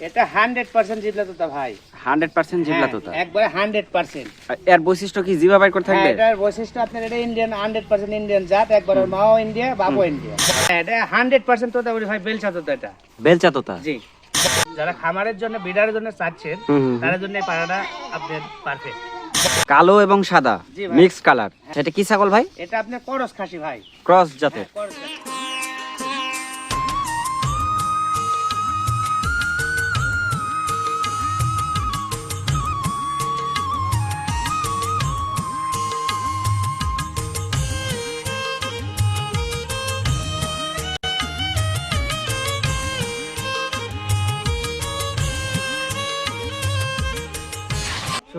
এটা hundred percent জিতলে তো তা ভাই। হান্ড্রেড পার্সেন্ট জিবলা হ্যাঁ, তোতা একবারে হান্ড্রেড পার্সেন্ট। এর বৈশিষ্ট্য কি? জিবা বাইর করে থাকবে? এটার বৈশিষ্ট্য আপনার এটা ইন্ডিয়ান হান্ড্রেড পার্সেন্ট ইন্ডিয়ান জাত একবার মাও ইন্ডিয়া বাবু ইন্ডিয়া হ্যাঁ, এটা হান্ড্রেড পার্সেন্ট তো বলি ভাই বেলচা তো এটা। বেলচা তোতা জি। যারা খামারের জন্য বিডারের জন্য চাচ্ছেন। তার জন্য পাড়াটা আপনার পারফেক্ট কালো এবং সাদা মিক্স কালার এটা কি ছাগল ভাই? এটা আপনার করস খাসি ভাই। ক্রস জাতের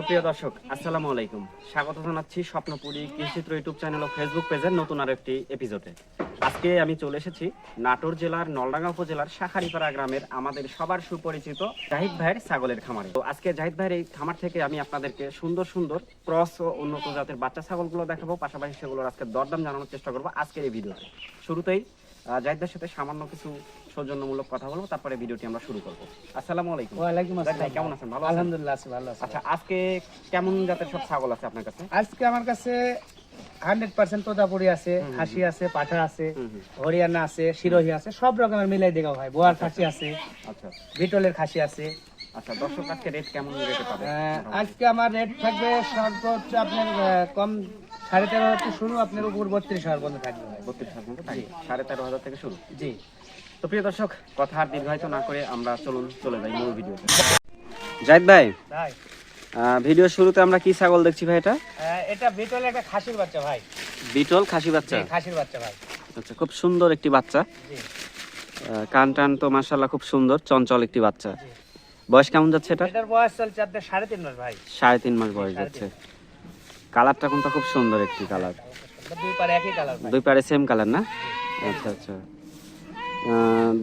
সুপ্রিয় দর্শক, আসসালামু আলাইকুম। স্বাগত জানাচ্ছি স্বপ্নপুরী কৃষিচিত্র ইউটিউব চ্যানেল ও ফেসবুক পেজের নতুন আর একটি এপিসোডে আজকে আমি চলে এসেছি নাটোর জেলার নলডাঙ্গা উপজেলার শাখারিপাড়া গ্রামের আমাদের সবার সুপরিচিত জাহিদ ভাইয়ের ছাগলের খামারে। তো আজকে জাহিদ ভাইয়ের এই খামার থেকে আমি আপনাদেরকে সুন্দর সুন্দর ক্রস ও উন্নত জাতের বাচ্চা ছাগলগুলো দেখাবো, পাশাপাশি সেগুলোর আজকে দরদাম জানানোর চেষ্টা করব আজকের এই ভিডিওতে। শুরুতেই আহ, সাথে সামান্য কিছু সৌজন্যমূলক কথা বলব তারপরে ভিডিওটি আমরা শুরু করব। আসসালামু আলাইকুম। ওয়ালাইকুম আসসালাম। কেমন আছেন? ভালো আলহামদুলিল্লাহ আছি ভালো আছি। আচ্ছা আজকে কেমন জাতের সব ছাগল আছে আপনার কাছে? আজকে আমার কাছে হান্ড্রেড পার্সেন্ট তোতাপুরি আছে খাসি আছে পাঠা আছে। হরিয়ানা আছে শিরোহী আছে সব রকমের মিলাই দেখাও ভাই বোয়ার খাসি আছে আচ্ছা। বিটলের খাসি আছে। আচ্ছা দর্শক আজকে রেট কেমন রেটে পাবে? আজকে আমার রেট থাকবে সর্বোচ্চ আপনার কম সাড়ে তেরো হাজার শুরু আপনার উপর বত্রিশ হাজার পর্যন্ত থাকবে বত্রিশ হাজার থাকবে সাড়ে তেরো হাজার থেকে শুরু। জি। তো প্রিয় দর্শক কথা আর দীর্ঘায়িত না করে আমরা চলুন চলে যাই মূল ভিডিওতে। জাহিদ ভাই ভাই। ভিডিও শুরুতে আমরা কি ছাগল দেখছি ভাই এটা? এটা বিটলের একটা খাসির বাচ্চা ভাই। বিটল খাসি বাচ্চা? খাসির বাচ্চা ভাই। আচ্ছা খুব সুন্দর একটি বাচ্চা। কান টান তো মাশাল্লাহ খুব সুন্দর চঞ্চল একটি বাচ্চা। বয়স কেমন যাচ্ছে এটা? এটার বয়স চলছে আপনার সাড়ে তিন মাস ভাই। সাড়ে তিন মাস বয়স যাচ্ছে। কালারটা কিন্তু খুব সুন্দর একটি কালার। দুই পারে একই কালার ভাই। দুই পারে সেম কালার না? আচ্ছা আচ্ছা।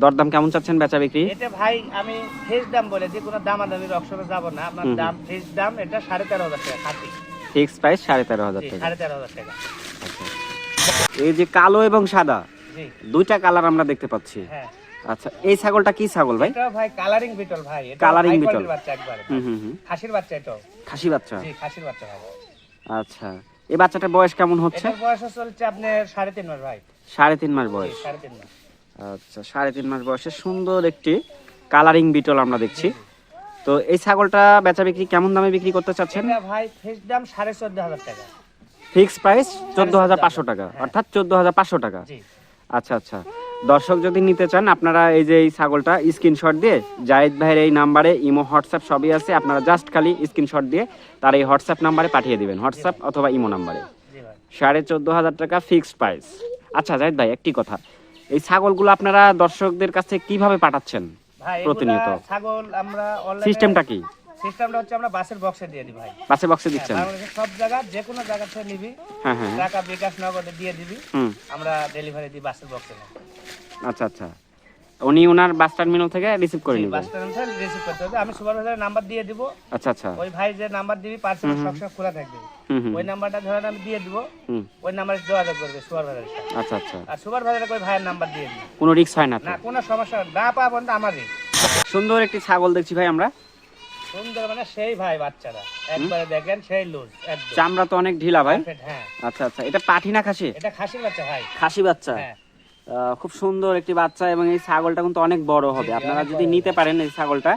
দরদাম কেমন চাচ্ছেন বেচা বিক্রি? এটা ভাই আমি ফেস দাম বলে যে কোনো দামাদামির অক্ষরে যাব না। আপনার দাম ফেস দাম এটা সাড়ে তেরো হাজার টাকা খাসি ফিক্স প্রাইস সাড়ে তেরো হাজার টাকা। সাড়ে তেরো হাজার টাকা। আচ্ছা। এই যে কালো এবং সাদা জি। দুইটা কালার আমরা দেখতে পাচ্ছি। হ্যাঁ। আচ্ছা এই ছাগলটা কি ছাগল ভাই? এটা ভাই কালারিং বিটল ভাই এটা Colouring বিটল। বাচ্চা একবারে। হুম হুম খাসির বাচ্চা এটাও। খাসি বাচ্চা। জি খাসির বাচ্চা ভাই আচ্ছা। এই বাচ্চাটার বয়স কেমন হচ্ছে? এটার বয়স চলছে আপনার সাড়ে তিন মাস ভাই। সাড়ে তিন মাস বয়স। সাড়ে তিন মাস। আচ্ছা সাড়ে তিন মাস বয়সে সুন্দর একটি কালারিং বিটল আমরা দেখছি। তো এই ছাগলটা বেচা বিক্রি কেমন দামে বিক্রি করতে চাচ্ছেন? ভাই ফেস দাম সাড়ে চোদ্দ হাজার টাকা। ফিক্স প্রাইস চোদ্দ হাজার পাঁচশো টাকা অর্থাৎ চোদ্দ হাজার পাঁচশো টাকা। আচ্ছা আচ্ছা। দর্শক যদি নিতে চান আপনারা এই যে এই ছাগলটা স্ক্রিনশট দিয়ে জাহিদ ভাইয়ের এই নাম্বারে ইমো হোয়াটসঅ্যাপ সবই আছে আপনারা জাস্ট খালি স্ক্রিনশট দিয়ে তার এই হোয়াটসঅ্যাপ নাম্বারে পাঠিয়ে দিবেন হোয়াটসঅ্যাপ অথবা ইমো নাম্বারে। সাড়ে চোদ্দ হাজার টাকা ফিক্সড প্রাইস আচ্ছা জাহিদ ভাই একটি কথা। এই ছাগলগুলো আপনারা দর্শকদের কাছে কীভাবে পাঠাচ্ছেন প্রতিনিয়ত। ছাগল আমরা অনলাইনে সিস্টেমটা কি? সিস্টেমটা হচ্ছে আমরা বাসের বক্সে দিয়ে দিই ভাই। বাসে বক্সে হ্যাঁ, দিচ্ছেন? বাংলাদেশের সব জায়গা যে কোনো জায়গা থেকে নিবি। হ্যাঁ হ্যাঁ। হ্যাঁ। টাকা বিকাশ নগদে দিয়ে দিবি। আমরা ডেলিভারি দিই বাসের বক্সে আচ্ছা আচ্ছা। উনি ওনার বাস টার্মিনাল থেকে রিসিভ করে নেবেন বাস স্ট্যান্ড থেকে রিসিভ করতে হবে আমি সুপারভাইজারের নাম্বার দিয়ে দিব। আচ্ছা আচ্ছা। ওই ভাই যে নাম্বার দিবি পার্সেল সবসময় খোলা থাকবে। ওই নাম্বারটা ধরেন আমি দিয়ে দিব। ওই নাম্বারে যোগাযোগ করবে সুপারভাইজারের আচ্ছা আচ্ছা। আর সুপারভাইজারের ওই ভাইয়ের নাম্বার দিয়ে দিবি। কোনো রিস্ক হয় না না কোনো সমস্যা না। পাওয়া পর্যন্ত আমারই। সুন্দর একটি ছাগল দেখছি ভাই আমরা। সুন্দর মানে সেই ভাই বাচ্চারা একবারে দেখেন সেই লুজ একদম। চামড়া তো অনেক ঢিলা ভাই। হ্যাঁ। আচ্ছা আচ্ছা। এটা পাঠি না খাসি? এটা খাসির বাচ্চা ভাই। খাসি বাচ্চা। হ্যাঁ। খুব সুন্দর একটি বাচ্চা এবং এই ছাগলটা কিন্তু অনেক বড় হবে। আপনারা যদি নিতে পারেন এই ছাগলটা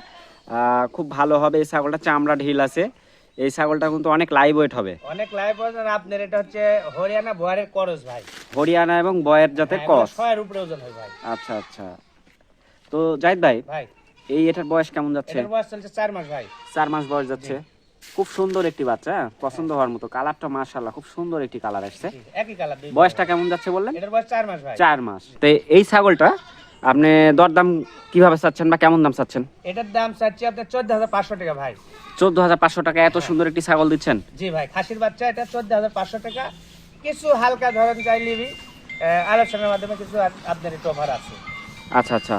খুব ভালো হবে। এই ছাগলটা চামড়া ঢিল আছে। এই ছাগলটা কিন্তু অনেক লাইভ ওয়েট হবে। অনেক লাইভ ওজন আপনার এটা হচ্ছে হরিয়ানা বয়ারের করস ভাই। হরিয়ানা এবং বয়ের জাতের হ্যাঁ, এগুলো ছয়ের উপরে ওজন হয় ভাই। আচ্ছা আচ্ছা। তো জাহিদ ভাই ভাই। এই এটার বয়স কেমন যাচ্ছে? এটার বয়স চলছে চার মাস ভাই। চার মাস বয়স যাচ্ছে। খুব সুন্দর একটি বাচ্চা হ্যাঁ? পছন্দ হওয়ার মতো। কালারটা মাশাল্লাহ খুব সুন্দর একটি কালার আসছে। একই কালার বয়সটা কেমন যাচ্ছে বললেন? এটার বয়স চার মাস ভাই। চার মাস। তো এই ছাগলটা আপনি দরদাম কীভাবে চাচ্ছেন বা কেমন দাম চাচ্ছেন? এটার দাম চাচ্ছি আপনার চোদ্দ হাজার পাঁচশো টাকা ভাই। চোদ্দ হাজার পাঁচশো টাকা এত সুন্দর একটি ছাগল দিচ্ছেন? জি ভাই খাসির বাচ্চা এটা চোদ্দ হাজার পাঁচশো টাকা। কিছু হালকা ধরেন চাই নিবি আলোচনার মাধ্যমে কিছু আপ- আপনার একটু অফার আছে। আচ্ছা আচ্ছা।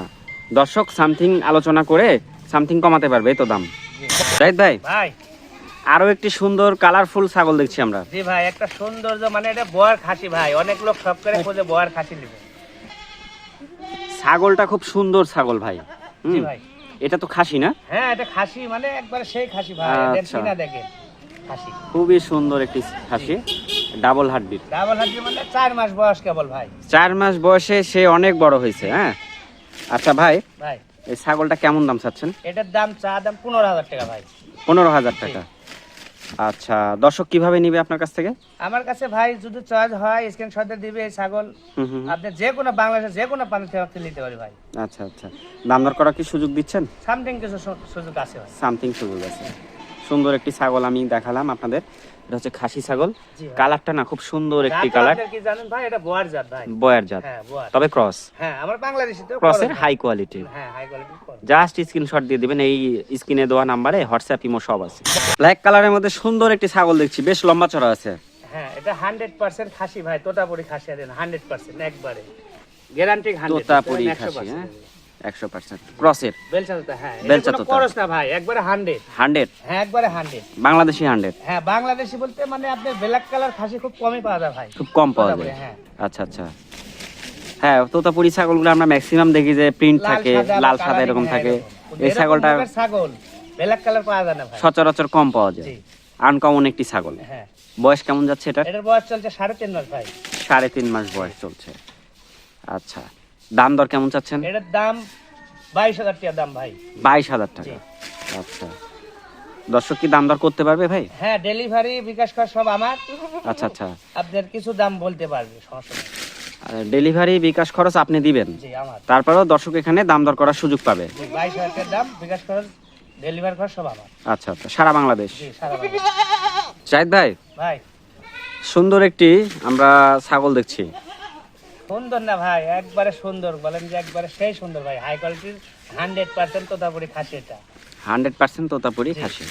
দর্শক সামথিং আলোচনা করে সামথিং কমাতে পারবে এই তো দাম রাইট ভাই ভাই। আরও একটি সুন্দর কালারফুল ছাগল দেখছি আমরা। জি ভাই একটা সৌন্দর্য মানে এটা বয়ার খাসি ভাই। অনেক লোক সব করে খোঁজে বয়ার খাসি নেবে। ছাগলটা খুব সুন্দর ছাগল ভাই। জি ভাই। এটা তো খাসি না? হ্যাঁ এটা খাসি মানে একবারে সেই খাসি ভাই। আচ্ছা। দেখছি না দেখেন খাসি। খুবই সুন্দর একটি খাসি ডাবল হাড্ডির ডাবল হাড্ডি মানে চার মাস বয়স কেবল ভাই। চার মাস বয়সে সে অনেক বড় হয়েছে হ্যাঁ? আচ্ছা ভাই ভাই। এই ছাগলটা কেমন দাম চাচ্ছেন? এটার দাম চা দাম পনেরো হাজার টাকা ভাই। পনেরো হাজার টাকা। আচ্ছা দর্শক কীভাবে নিবে আপনার কাছ থেকে? আমার কাছে ভাই যদি চয়েস হয় স্ক্রিনশট দিবে এই ছাগল। আপনি যে কোনো বাংলাদেশে যে কোনো প্রান্ত থেকে আপনি নিতে পারি ভাই। আচ্ছা আচ্ছা। দাম দর করার কি সুযোগ দিচ্ছেন? সামথিং কিছু সুযোগ আছে ভাই। সামথিং সুযোগ আছে। সুন্দর একটি ছাগল আমি দেখালাম আপনাদের। এটা হচ্ছে খাসি ছাগল। কালারটা না খুব সুন্দর একটি কালার। কি জানেন ভাই? এটা বোয়ার জাত ভাই। বয়ার জাত। হ্যাঁ তবে ক্রস হ্যাঁ আমার বাংলাদেশি তো ক্রসের হাই কোয়ালিটির হ্যাঁ হাই কোয়ালিটি জাস্ট স্ক্রিনশট দিয়ে দিবেন এই স্ক্রিনে দেওয়া নাম্বারে হোয়াটসঅ্যাপ ইমো সব আছে। ব্ল্যাক কালারের মধ্যে সুন্দর একটি ছাগল দেখছি বেশ লম্বা চড়া আছে। হ্যাঁ এটা হান্ড্রেড পার্সেন্ট খাসি ভাই তোতাপুরি খাসি দেন হান্ড্রেড পার্সেন্ট একবারে। গ্যারান্টি হান্ড্রেড তোতাপুরি খাসি হ্যাঁ। একশো পার্সেন্ট ক্রসের। বেলচা হ্যাঁ না ভাই একবারে হান্ড্রেড হান্ড্রেড। হ্যাঁ একবারে হান্ড্রেড বাংলাদেশি হান্ড্রেড হ্যাঁ বাংলাদেশি বলতে মানে আপনার ব্ল্যাক কালার খাসি খুব কমই পাওয়া যায় ভাই। খুব কম পাওয়া তোতাপুরি, যায় হ্যাঁ। আচ্ছা আচ্ছা। হ্যাঁ তোতাপুরি ছাগলগুলো আমরা ম্যাক্সিমাম দেখি যে প্রিন্ট থাকে লাল সাদা এরকম থাকে। এই ছাগলটা ছাগল ব্ল্যাক কালার পাওয়া যায় না ভাই। সচরাচর কম পাওয়া যায়। আনকমন একটি ছাগল। হ্যাঁ। বয়স কেমন যাচ্ছে এটা এটার বয়স চলছে সাড়ে তিন মাস ভাই। সাড়ে তিন মাস বয়স চলছে। আচ্ছা। দাম দর কেমন চাচ্ছেন? এটার দাম বাইশ হাজার টাকা দাম ভাই। বাইশ হাজার টাকা। আচ্ছা। দর্শক কি দাম দর করতে পারবে ভাই? হ্যাঁ ডেলিভারি বিকাশ কর সব আমার। আচ্ছা আচ্ছা। আপনার কিছু দাম বলতে পারবে সমস্যা ডেলিভারি বিকাশ খরচ আপনি দিবেন। তারপরেও দর্শক এখানে দাম দর করার সুযোগ পাবে। বাইশ হাজার দাম বিকাশ খরচ ডেলিভারি খরচ সব আমার। আচ্ছা আচ্ছা। সারা বাংলাদেশ। বাংলা। ভাই ভাই। সুন্দর একটি আমরা ছাগল দেখছি। সুন্দর না ভাই? একবারে সুন্দর বলেন যে একবারে সেই সুন্দর ভাই। হাই কোয়ালিটির হান্ড্রেড পার্সেন্ট তোতাপুরি খাসি এটা। হান্ড্রেড পার্সেন্ট তোতাপুরি খাসি।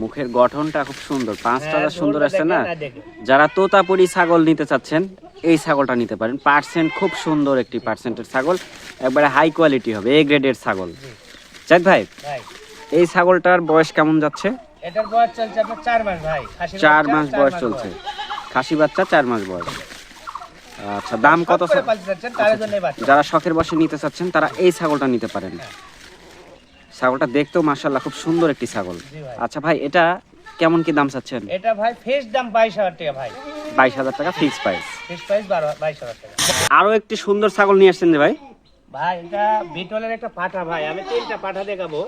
মুখের গঠনটা খুব সুন্দর পাঁচটা হ্যাঁ, সুন্দর আছে না? দেখেন। যারা তোতাপুরি ছাগল নিতে চাচ্ছেন এই ছাগলটা নিতে পারেন। পার্সেন্ট খুব সুন্দর একটি পার্সেন্টের ছাগল। একবারে হাই কোয়ালিটি হবে এ গ্রেডের ছাগল। ভাই ভাই। এই ছাগলটার বয়স কেমন যাচ্ছে? এটার বয়স চলছে আপনার চার মাস ভাই। চার মাস বয়স চলছে। খাসি বাচ্চা চার মাস বয়স। আচ্ছা দাম কত বাচ্চা। যারা শখের বসে নিতে চাচ্ছেন তারা এই ছাগলটা নিতে পারেন। হ্যাঁ। ছাগলটা দেখতেও মার্শাল্লাহ খুব সুন্দর একটি ছাগল। আচ্ছা ভাই এটা কেমন কি দাম চাচ্ছেন? এটা ভাই ফেস দাম বাইশ হাজার টাকা ভাই। বাইশ হাজার টাকা ফিক্স প্রাইস ফেস প্রাইস বারো বাইশ হাজার টাকা। আরও একটি সুন্দর ছাগল নিয়ে আসছেন ভাই। ভাই এটা বিটলের একটা পাঠা ভাই আমি তিনটা পাঠা দেখাবো।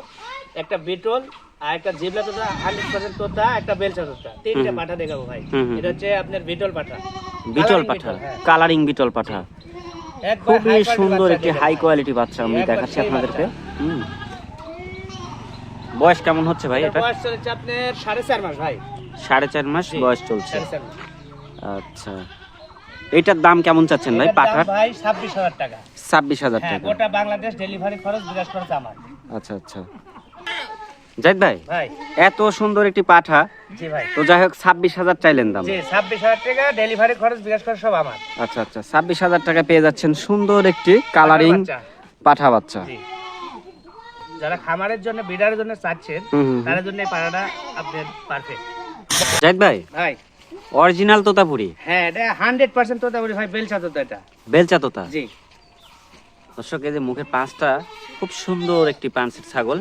একটা বিটল আর একটা জিবলা তোতা হান্ড্রেড পার্সেন্ট তোতা একটা বেলচা তোতা। তিনটা পাঠা দেখাবো ভাই। এটা হচ্ছে আপনার বিটল পাঠা। বিটল পাঠা হ্যাঁ। কালারিং বিটল পাঠা। খুবই সুন্দর একটি হাই কোয়ালিটি বাচ্চা আমি দেখাচ্ছি আপনাদেরকে। বয়স কেমন হচ্ছে ভাই এটা বয়স চলেছে আপনার সাড়ে চার মাস ভাই। সাড়ে চার মাস বয়স চলছে। আচ্ছা। এটার দাম কেমন চাচ্ছেন ভাই পাঠার ভাই ছাব্বিশ হাজার টাকা। ছাব্বিশ হাজার হ্যাঁ টাকা। গোটা বাংলাদেশ ডেলিভারি খরচ বিকাশ খরচ আমার। আচ্ছা আচ্ছা। জাহিদ ভাই? এত সুন্দর একটি পাঠা। জি ভাই। তো যাই হোক ছাব্বিশ হাজার চাইলেন দাম। জি ছাব্বিশ হাজার টাকা ডেলিভারি খরচ বিকাশ খরচ সব আমার। আচ্ছা আচ্ছা ছাব্বিশ হাজার টাকা পেয়ে যাচ্ছেন সুন্দর একটি কালারিং পাঠা বাচ্চা। যারা খামারের জন্য বিডারের জন্য চাচ্ছেন। তার জন্য পাড়াটা আপনার পারফেক্ট জাহিদ ভাই ভাই। অরিজিনাল তোতাপুরি? হ্যাঁ এটা হান্ড্রেড পার্সেন্ট তোতা বলি ভাই বেলচা তোতা এটা। বেলচা তোতা? জি। দর্শক এই যে মুখের পাঁচটা খুব সুন্দর একটি পাঁচের ছাগল।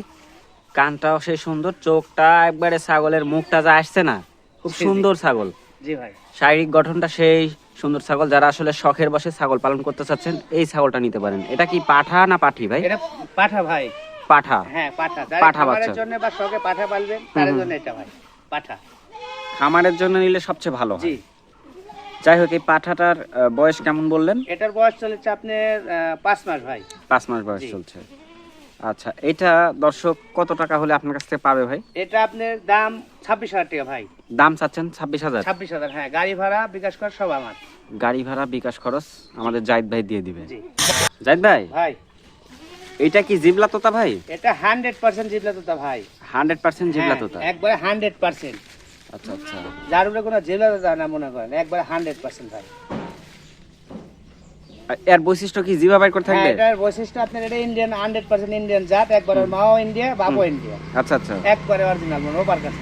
কানটাও সেই সুন্দর চোখটা একবারে ছাগলের মুখটা যা আসছে না খুব। সুন্দর ছাগল। জি ভাই। শারীরিক গঠনটা সেই সুন্দর ছাগল যারা আসলে শখের বসে ছাগল পালন করতে চাচ্ছেন এই ছাগলটা নিতে পারেন। এটা কি পাঠা না পাঠি ভাই? এটা পাঠা ভাই। পাঠা। হ্যাঁ পাঠা। পাঠা বাচ্চা। জন্য বা শখে পাঠা পালবেন তার জন্য এটা ভাই পাঠা। খামারের জন্য নিলে সবচেয়ে ভালো জি। যাই হোক এই পাঠাটার বয়স কেমন বললেন? এটার বয়স চলেছে আপনার পাঁচ মাস ভাই। পাঁচ মাস বয়স চলছে। আচ্ছা এটা দর্শক কত টাকা হলে আপনার কাছ থেকে পাবে ভাই? এটা আপনার দাম ছাব্বিশ হাজার টাকা ভাই। দাম চাচ্ছেন ছাব্বিশ হাজার? ছাব্বিশ হাজার হ্যাঁ গাড়ি ভাড়া বিকাশ কর সব আমার। গাড়ি ভাড়া বিকাশ খরচ আমাদের জাহিদ ভাই দিয়ে দিবে। জি। জাহিদ ভাই? ভাই। এটা কি জিবলা তোতা ভাই? এটা হান্ড্রেড পার্সেন্ট জিবলা তোতা ভাই। হান্ড্রেড পার্সেন্ট জিবলা হ্যাঁ, তোতা? একবারে হান্ড্রেড পার্সেন্ট। আচ্ছা আচ্ছা। যার উপরে কোনো জিবলা তোতা না মনে করেন একবারে হান্ড্রেড পার্সেন্ট ভাই। এর বৈশিষ্ট্য কি জিবা বাইর করে হ্যাঁ থাকবে এটার বৈশিষ্ট্য আপনার এটা ইন্ডিয়ান হান্ড্রেড পার্সেন্ট ইন্ডিয়ান জাত একবারে মাও ইন্ডিয়া বাপও ইন্ডিয়া আচ্ছা আচ্ছা। একবারে অরিজিনাল মানে ওপার কাছে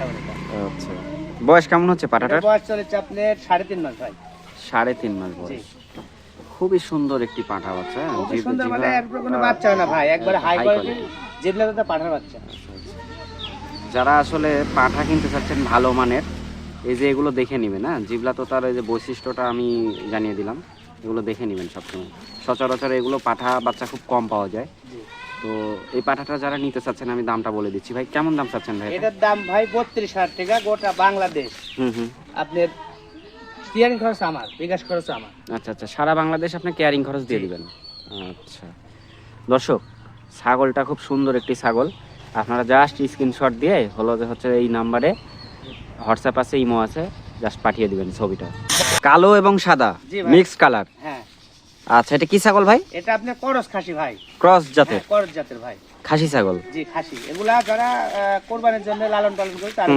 আচ্ছা। বয়স কেমন হচ্ছে পাঠাটার বয়স চলেছে আপনার সাড়ে তিন মাস ভাই। সাড়ে তিন মাস জি। বয়স। খুবই সুন্দর একটি পাঠা বাচ্চা হ্যাঁ, সুন্দর মানে কোনো বাচ্চা হয় না ভাই একবারে হাই কোয়ালিটি। জিবলা তোতা পাঠার বাচ্চা। যারা আসলে পাঠা কিনতে চাচ্ছেন ভালো মানের এই যে এগুলো দেখে নেবেন না জিবলা তো তার এই যে বৈশিষ্ট্যটা আমি জানিয়ে দিলাম। এগুলো দেখে নেবেন সবসময়। সচরাচর এগুলো পাঠা বাচ্চা খুব কম পাওয়া যায়। তো এই পাঠাটা যারা নিতে চাচ্ছেন আমি দামটা বলে দিচ্ছি। ভাই কেমন দাম চাচ্ছেন ভাই এটার দাম ভাই বত্রিশ হাজার টাকা গোটা বাংলাদেশ। হুম হুম। আপনার কেয়ারিং খরচ আমার বিকাশ খরচ আমার। আচ্ছা আচ্ছা সারা বাংলাদেশ আপনি কেয়ারিং খরচ দিয়ে। দিবেন। আচ্ছা। দর্শক ছাগলটা খুব সুন্দর একটি ছাগল। আপনারা জাস্ট স্ক্রিনশট দিয়ে হলো যে হচ্ছে এই নাম্বারে হোয়াটসঅ্যাপ আছে ইমো আছে। জাস্ট পাঠিয়ে দিবেন ছবিটা। কালো এবং সাদা মিক্স কালার হ্যাঁ। আচ্ছা এটা কি ছাগল ভাই? এটা আপনার করস খাসি ভাই। ক্রস জাতের। হ্যাঁ, করস জাতের ভাই। খাসি ছাগল। জি খাসি। এগুলা যারা কোরবানির জন্য লালন পালন করে তার।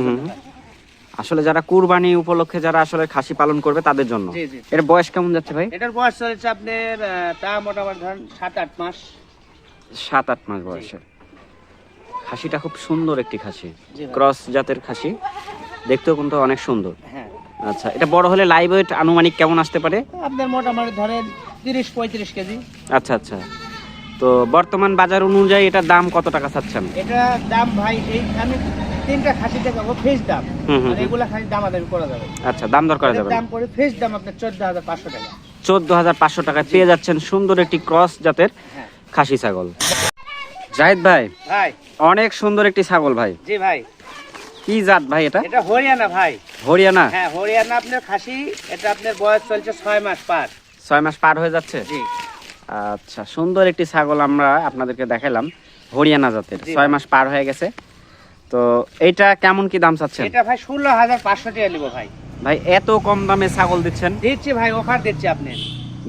আসলে যারা কুরবানি উপলক্ষে যারা আসলে খাসি পালন করবে তাদের জন্য। এর বয়স কেমন যাচ্ছে ভাই? এটার বয়স চলেছে আপনার তা মোটামুটি ধরেন সাত আট মাস। সাত আট মাস বয়সে। খাসিটা খুব সুন্দর একটি খাসি। ক্রস জাতের খাসি। দেখতেও কিন্তু অনেক সুন্দর। হ্যাঁ। আচ্ছা এটা বড় হলে লাইভ ওয়েট আনুমানিক কেমন আসতে পারে? আপনার মোটামুটি ধরেন তিরিশ পঁয়ত্রিশ কেজি। আচ্ছা আচ্ছা। তো বর্তমান বাজার অনুযায়ী এটার দাম কত টাকা চাচ্ছেন? এটা দাম ভাই এই আমি তিনটা খাসি দেখাবো ফেস দাম। আর এগুলা খাসি দাম আদায় করা যাবে। আচ্ছা দাম দর করা যাবে। দাম পড়ে ফেস দাম আপনার চোদ্দ হাজার পাঁচশো টাকা। চোদ্দ হাজার পাঁচশো টাকায় পেয়ে যাচ্ছেন সুন্দর একটি ক্রস জাতের হ্যাঁ। খাসি ছাগল। জাহিদ ভাই ভাই। অনেক সুন্দর একটি ছাগল ভাই। জি ভাই। কি জাত ভাই এটা? এটা হরিয়ানা ভাই। হরিয়ানা? হ্যাঁ হরিয়ানা আপনার খাসি এটা আপনার বয়স চলছে ছয় মাস পার। ছয় মাস পার হয়ে যাচ্ছে? জি। আচ্ছা সুন্দর একটি ছাগল আমরা আপনাদেরকে দেখালাম হরিয়ানা জাতের। ছয় মাস পার হয়ে গেছে। তো এটা কেমন কি দাম চাচ্ছেন? এটা ভাই ষোলো হাজার পাঁচশো টাকা নিবো ভাই। ভাই এত কম দামে ছাগল দিচ্ছেন? দিচ্ছি ভাই অফার দিচ্ছি আপনি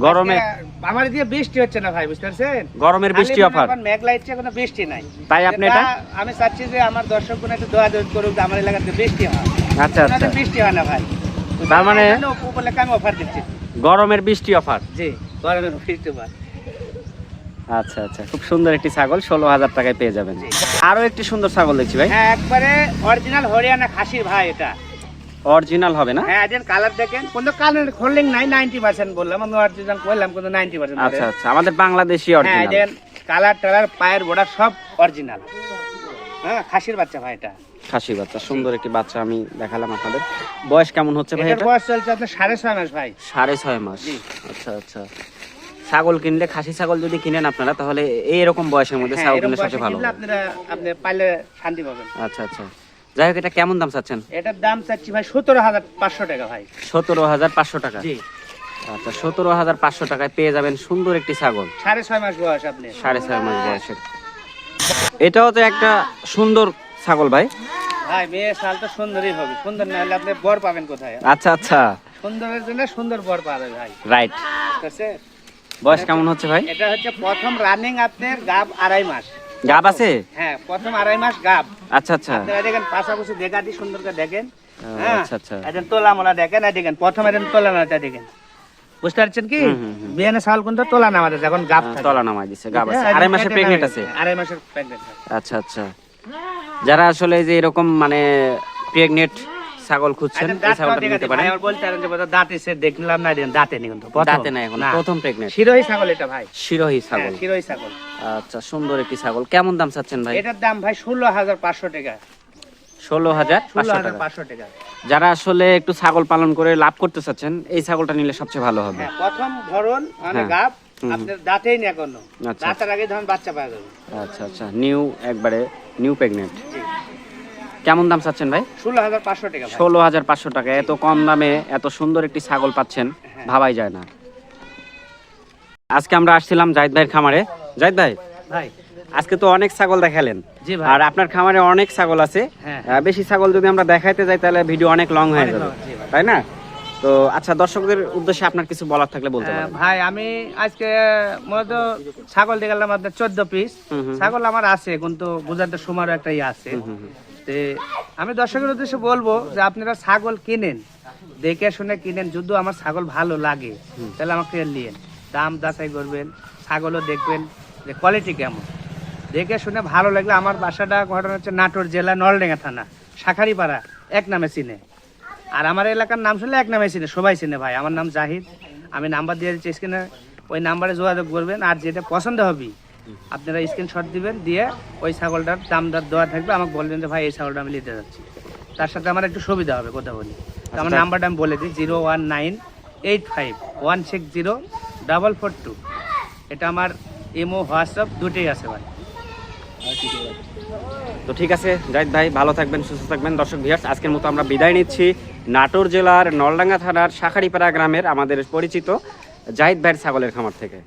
গরমে আমার দিয়ে বৃষ্টি হচ্ছে না ভাই বুঝতে পারছেন? গরমের বৃষ্টি অফার। মেঘলা কোনো বৃষ্টি নাই। তাই আপনি এটা? আমি চাচ্ছি যে আমার দর্শক একটু দোয়া দোয়া করুক আমার এলাকাতে বৃষ্টি হয়। আচ্ছা আচ্ছা। বৃষ্টি হয় না ভাই। তার মানে- উপলক্ষে আমি অফার দিচ্ছি। গরমের বৃষ্টি অফার? জি গরমের বৃষ্টি হয় আচ্ছা আচ্ছা। খুব সুন্দর একটি ছাগল ষোলো হাজার টাকায় পেয়ে যাবেন। আরও একটি সুন্দর ছাগল দেখছি ভাই। হ্যাঁ একবারে অরিজিনাল হরিয়ানা খাসির ভাই এটা। অরিজিনাল হবে না? হ্যাঁ এদের কালার দেখেন। কোনো কালার খোলেন নাই নাইনটি পার্সেন্ট বললাম। আমি অরিজিনাল করলাম কিন্তু নাইনটি পার্সেন্ট আচ্ছা আচ্ছা আমাদের বাংলাদেশি হ্যাঁ অরিজিনাল দেখেন কালার টালার পায়ের বোড়া সব অরিজিনাল হ্যাঁ খাসির বাচ্চা ভাই এটা। খাসি বাচ্চা সুন্দর একটি বাচ্চা আমি দেখালাম আপনাদের। বয়স কেমন হচ্ছে ভাই এটা? বয়স চলছে আপনার সাড়ে ছয় মাস ভাই। সাড়ে ছয় মাস। আচ্ছা আচ্ছা। ছাগল কিনলে খাসি ছাগল যদি কিনেন আপনারা তাহলে এইরকম বয়সের মধ্যে হ্যাঁ, ছাগল কিনলে সবচেয়ে ভালো আপনারা আপনি পাইলে শান্তি পাবেন। আচ্ছা আচ্ছা। যাই হোক এটা কেমন দাম চাচ্ছেন? এটার দাম চাচ্ছি ভাই সতেরো হাজার পাঁচশো টাকা ভাই। সতেরো হাজার পাঁচশো টাকা। জি। আচ্ছা সতেরো হাজার পাঁচশো টাকায় পেয়ে যাবেন সুন্দর একটি ছাগল। সাড়ে ছয় মাস বয়স আপনি। সাড়ে ছয় মাস বয়সের এটাও তো একটা সুন্দর ছাগল ভাই। ভাই মেয়ে তো সুন্দরই হবে। সুন্দর না হলে আপনি বর পাবেন কোথায়? আচ্ছা আচ্ছা। সুন্দরের জন্য সুন্দর বর পাবে ভাই। রাইট ঠিক আছে? বয়স কেমন হচ্ছে ভাই? এটা হচ্ছে প্রথম রানিং আপনার গাব আড়াই মাস। গাব আছে? হ্যাঁ প্রথম আড়াই মাস গাব। আচ্ছা আচ্ছা। আপনারা দেখেন পাশাপাশি দেখা দি সুন্দর করে দেখেন। হ্যাঁ আচ্ছা আচ্ছা। এখন তোলা মোলা দেখেন আর দেখেন প্রথম এখন তোলা মোলাটা দেখেন। বুঝতে পারছেন কি। বিয়ানে সাল কিন্তু তোলা নামাতে এখন গাব তোলা নামা দিছে গাব আছে। হ্যাঁ, আড়াই মাসের প্রেগনেন্ট আছে। আড়াই মাসের প্রেগনেন্ট আচ্ছা আচ্ছা। যারা আসলে যে এরকম মানে প্রেগনেন্ট ছাগল খুঁজছেন এই ছাগলটা নিতে পারেন। বলতে পারেন যে দাঁতে সে দেখলাম না দেখেন দাঁতে নেই কিন্তু দাঁতে না এখন প্রথম প্রেগনেন্ট শিরোহী ছাগল এটা ভাই। শিরোহী হ্যাঁ, ছাগল। শিরোহী ছাগল। আচ্ছা সুন্দর একটি ছাগল। কেমন দাম চাচ্ছেন ভাই? এটার দাম ভাই ষোলো হাজার পাঁচশো টাকা। ষোলো হাজার পাঁচশো টাকা। যারা আসলে একটু ছাগল পালন করে লাভ করতে চাচ্ছেন এই ছাগলটা নিলে সবচেয়ে ভালো হবে। হ্যাঁ প্রথম ধরন মানে হ্যাঁ। গাব আপনার দাঁতেই না আচ্ছা। দাঁতের আগে ধরুন বাচ্চা পাওয়া যাবে। আচ্ছা আচ্ছা নিউ একবারে নিউ প্রেগনেন্ট কেমন দাম চাচ্ছেন ভাই? ষোলো হাজার পাঁচশো টাকা ষোলো হাজার পাঁচশো টাকা এত কম দামে এত সুন্দর একটি ছাগল পাচ্ছেন হ্যাঁ। ভাবাই যায় না। আজকে আমরা আসছিলাম জাহিদ ভাইয়ের খামারে। জাহিদ ভাই ভাই। আজকে তো অনেক ছাগল দেখালেন। আর আপনার খামারে অনেক ছাগল আছে। হ্যাঁ। বেশি ছাগল যদি আমরা দেখাইতে যাই তাহলে ভিডিও অনেক লং হয়ে যাবে। তাই না? তো আচ্ছা দর্শকদের উদ্দেশ্যে আপনার কিছু বলার থাকলে বলতে পারেন। ভাই আমি আজকে মূলত ছাগল দেখালাম আপনার চোদ্দ পিস। ছাগল আমার আছে কিন্তু বুঝাতে সময় একটা ইয়ে আছে। আমি দর্শকের উদ্দেশ্যে বলব যে আপনারা ছাগল কিনেন, দেখে শুনে কিনেন যদি আমার ছাগল ভালো লাগে, তাহলে আমাকে নিয়েন দাম যাচাই করবেন, ছাগলও দেখবেন যে কোয়ালিটি কেমন। দেখে শুনে ভালো লাগলে আমার বাসাটা ঘটনা হচ্ছে নাটোর জেলা নলডেঙ্গা থানা, শাখারিপাড়া, এক নামে চিনে। আর আমার এলাকার নাম শুনলে এক নামে চিনে, সবাই চিনে ভাই। আমার নাম জাহিদ, আমি নাম্বার দিয়ে দিচ্ছি স্ক্রিনে, ওই নাম্বারে যোগাযোগ করবেন। আর যেটা পছন্দ হবে আপনারা স্ক্রিনশট দিবেন দিয়ে ওই ছাগলটার দাম দর দেওয়া থাকবে। আমাকে বলবেন যে ভাই এই ছাগলটা আমি নিতে যাচ্ছি। তার সাথে আমার একটু সুবিধা হবে কথা বলি। তো আমার আচ্ছা। নাম্বারটা আমি বলে দিই zero one nine eight five one six zero double four two. এটা আমার ইমো হোয়াটসঅ্যাপ দুটোই আছে ভাই। তো ঠিক আছে জাহিদ ভাই ভালো থাকবেন সুস্থ থাকবেন। দর্শক ভিউয়ার্স আজকের মতো আমরা বিদায় নিচ্ছি। নাটোর জেলার নলডাঙ্গা থানার শাখারিপাড়া গ্রামের আমাদের পরিচিত জাহিদ ভাইয়ের ছাগলের খামার থেকে।